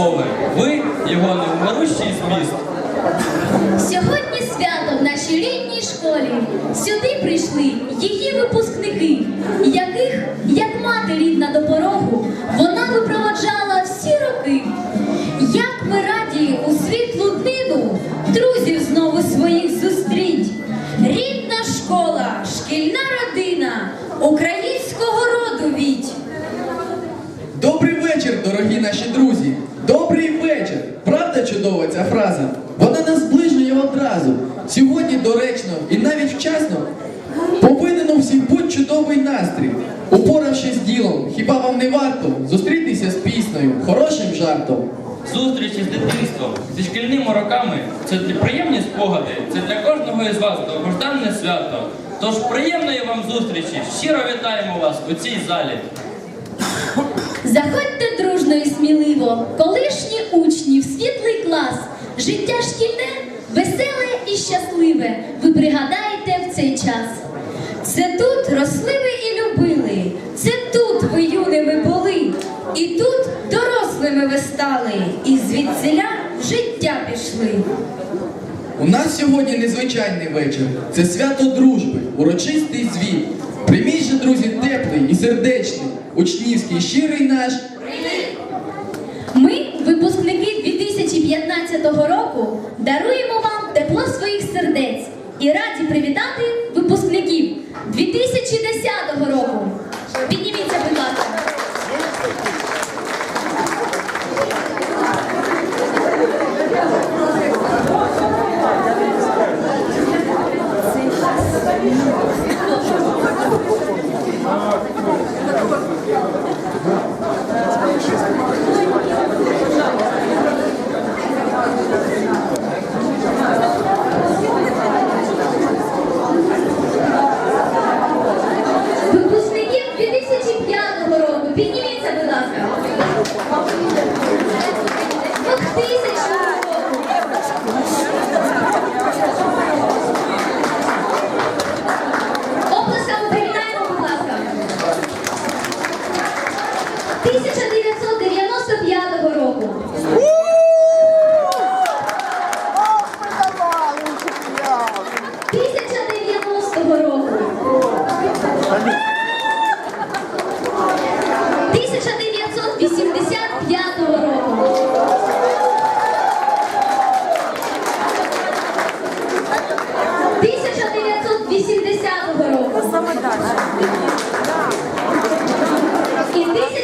усмішок. Ви його невмирущий зміст. Сьогодні свято в нашій рідній школі. Сюди прийшли її випускники, яких, як мати рідна до дорогі наші друзі! Добрий вечір! Правда чудова ця фраза? Вона нас зближує одразу. Сьогодні доречно і навіть вчасно повинен у всіх бути чудовий настрій. Упоравшись з ділом, хіба вам не варто зустрітися з піснею, хорошим жартом? Зустрічі з дитинством, зі шкільними роками це приємні спогади, це для кожного із вас довгожданне свято. Тож приємної вам зустрічі! Щиро вітаємо вас у цій залі. Заходьте дружно і сміливо, колишні учні в світлий клас. Життя шкільне, веселе і щасливе. Ви пригадаєте в цей час. Це тут росли ви і любили, це тут ви юними були, і тут дорослими ви стали, і звідсиля в життя пішли. У нас сьогодні незвичайний вечір. Це свято дружби, урочистий звіт. Прийміть же, друзі, теплий і сердечний, учнівський, щирий наш. Ми, випускники 2015 року, даруємо вам тепло своїх сердець і раді привітати випускників 2010 року. Підніміться, будь ласка. Випускників 2005 року. Підніміться, будь ласка. 2000 року. Оплесками привітаємо, будь ласка. 1995 року. Тисяча дев'яностого року. Тисяча дев'ятсот вісімдесят п'ятого року. Тисяча дев'ятсот вісімдесятого року. І тисяча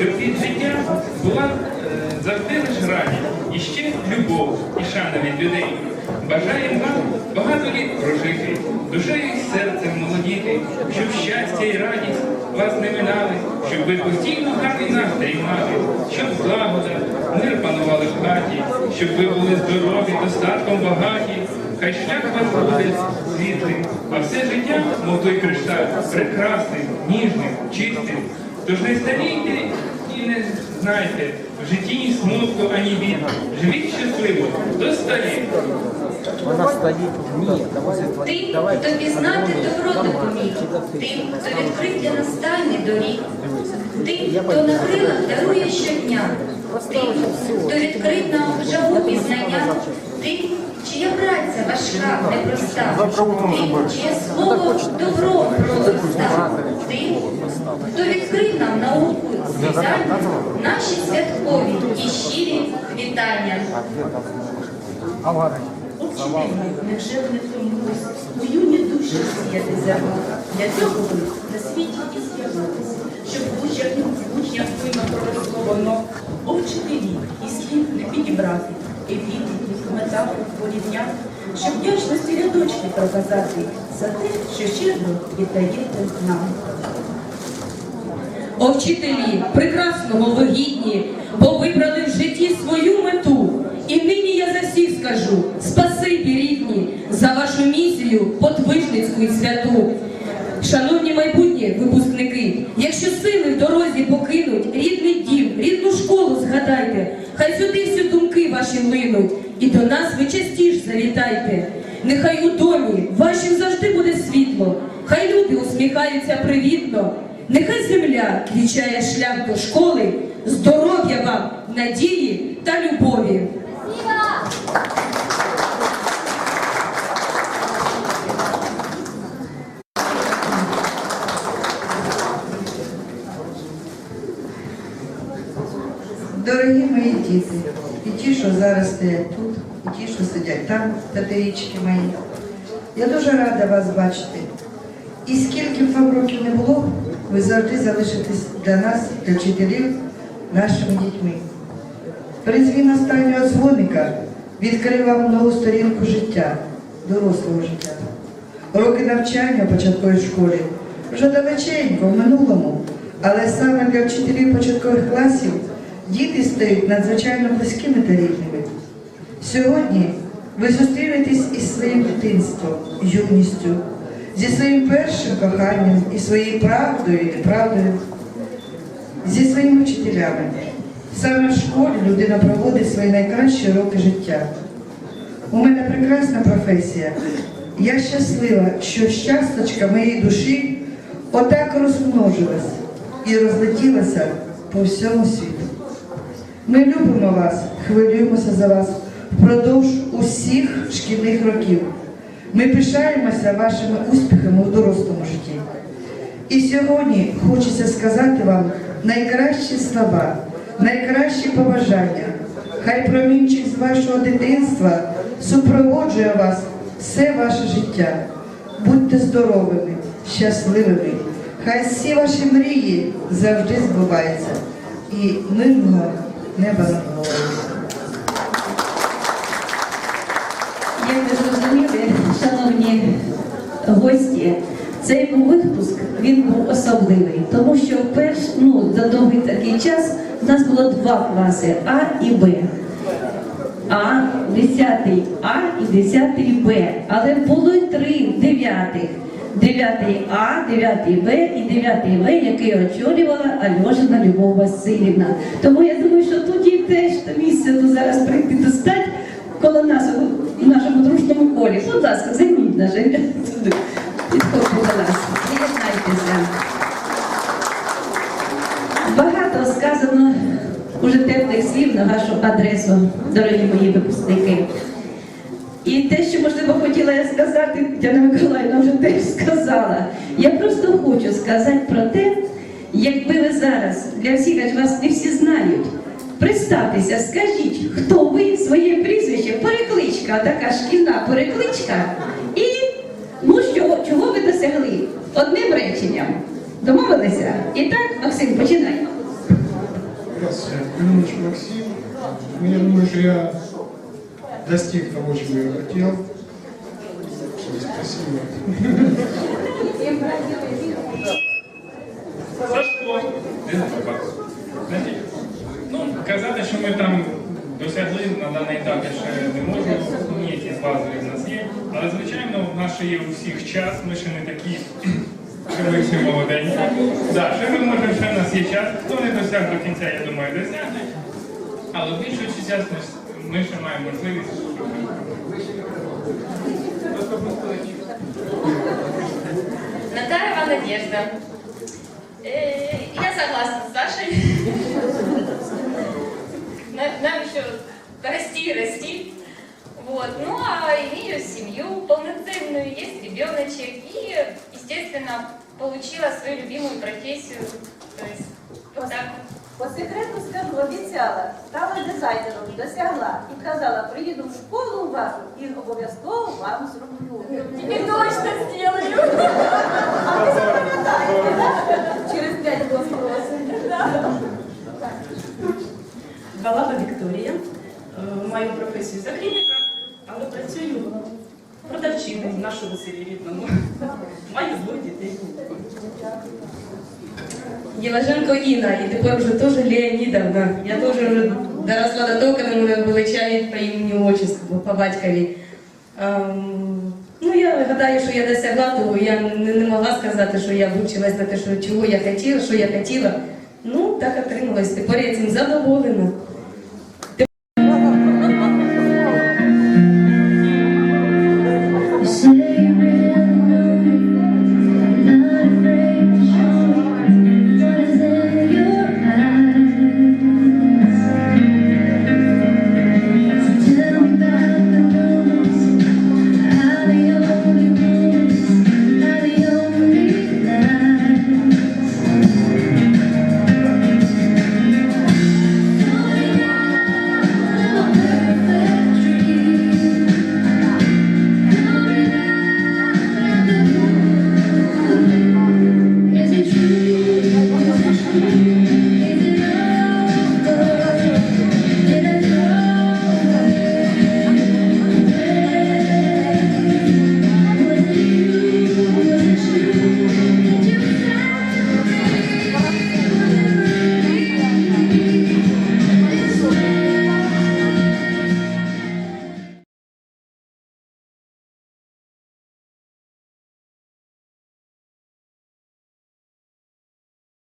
щоб від життя була е, завжди лише радість, і ще любов і шана від людей. Бажаємо вам багато літ прожити, душею і серцем молодіти, щоб щастя і радість вас не минали, щоб ви постійно гарний настрій мали, щоб злагода, мир панували в хаті, щоб ви були здорові, достатком багаті. Хай шлях вас буде світлим, а все життя, мов той кришталь, прекрасним, ніжним, чистим. Тож не старійте і не знайте, в житті ні смутку, ані бід. Живіть щасливо, до старі. Вона стоїть. Ні, Тим, хто пізнати добро допоміг, тим, хто відкрив для нас доріг, тим, хто на крилах дарує щодня, тим, хто відкрив нам жагу пізнання, тим, чия праця важка, непроста, тим, чиє слово добро пролиста, тим, хто відкрив нам науку зв'язання, наші святкові і щирі вітання. Учителі, невже ви не втомились? У юні душі сіяти зерно. Для цього ви на світі і з'явились, щоб учням, учням вийма проросло воно. О вчителі, і слів не підібрати, епітетів, метафор, порівняти, щоб вдячності рядочки проказати за те, що щедро віддаєте нам. О вчителі, прекрасного ви гідні, бо вибрали в житті свою мету. І нині я за всіх скажу спасибі рідні за вашу місію подвижницьку і святу. Шановні майбутні випускники, якщо сили в дорозі покинуть рідний дім, рідну школу згадайте, хай сюди всі думки ваші линуть, і до нас ви частіш завітайте. Нехай у домі вашим завжди буде світло, хай люди усміхаються привітно, нехай земля квічає шлях до школи, здоров'я вам, надії та любові. Дорогі мої діти, і ті, що зараз стоять тут, і ті, що сидять там, п'ятирічки мої, я дуже рада вас бачити. І скільки б вам років не було, ви завжди залишитесь для нас, для вчителів, нашими дітьми. Призвін останнього дзвоника відкрив вам нову сторінку життя, дорослого життя. Роки навчання в початковій школі вже далеченько в минулому, але саме для вчителів початкових класів діти стають надзвичайно близькими та рідними. Сьогодні ви зустрінетесь із своїм дитинством, юністю, зі своїм першим коханням і своєю правдою і неправдою, зі своїми вчителями. Саме в школі людина проводить свої найкращі роки життя. У мене прекрасна професія. Я щаслива, що щасточка моєї душі отак розмножилась і розлетілася по всьому світу. Ми любимо вас, хвилюємося за вас впродовж усіх шкільних років. Ми пишаємося вашими успіхами у дорослому житті. І сьогодні хочеться сказати вам найкращі слова, найкращі побажання. Хай промінчик з вашого дитинства супроводжує вас все ваше життя. Будьте здоровими, щасливими. Хай всі ваші мрії завжди збуваються. І мирного неба над головою. Як ви зрозуміли, шановні гості, цей випуск він був особливий, тому що перш, ну, за довгий такий час у нас було два класи А і Б. А, 10 А і 10 Б. Але було й три дев'ятих. 9 А, 9 Б і 9 В, який очолювала Альошина Любов Васильівна. Тому я думаю, що тут їй теж місце ну, зараз прийти достать коло нас у нашому дружньому колі. Будь ласка, займіть наше туди. Підходьте нас, приєднайтеся. Багато сказано уже теплих слів на вашу адресу, дорогі мої випускники. І те, що можливо хотіла я сказати, Тетяна Миколаївна вже теж сказала. Я просто хочу сказати про те, якби ви зараз для всіх аж вас не всі знають. Представтеся, скажіть, хто ви, своє прізвище, перекличка, така шкільна перекличка, і ну, що, чого ви досягли? Одним реченням. Домовилися? І так, Максим, починай. Здравствуйте, Максим. Я думаю, что я достиг того, чего я хотел. Спасибо. Ну, казати, що ми там досягли на даний етап, я ще не можу. Ні, ті базові в нас є. Але, звичайно, в нас ще є у всіх час, ми ще не такі, що ми всі молоденькі. Да, ще ми можемо, ще в нас є час. Хто не досяг до кінця, я думаю, досягне. Але в більшості час ми- ще маємо можливість. Натаева Надежда. Я согласна с Сашей. На- Нам еще расти и расти. Вот. Ну, а имею семью полноценную, есть ребеночек. И, естественно, получила свою любимую профессию. То есть, вот так вот. По секрету скажу, обіцяла, стала дизайнером, досягла і казала, приїду в школу вашу і обов'язково вам зроблю. И точно сделаю. А ви запам'ятаєте, через п'ять років Балаба Вікторія. Е, Маю професію загрівника, але працюю продавчиною в нашому селі рідному. Маю двох дітей. Єлаженко Інна, і тепер вже теж Леонідовна. Я теж вже доросла до того, коли мене величають по імені отчеству, по батькові. Ем, ну, я гадаю, що я досягла того, я не, не могла сказати, що я вивчилась на те, що чого я хотіла, що я хотіла. Ну, так отрималось. Тепер я цим задоволена.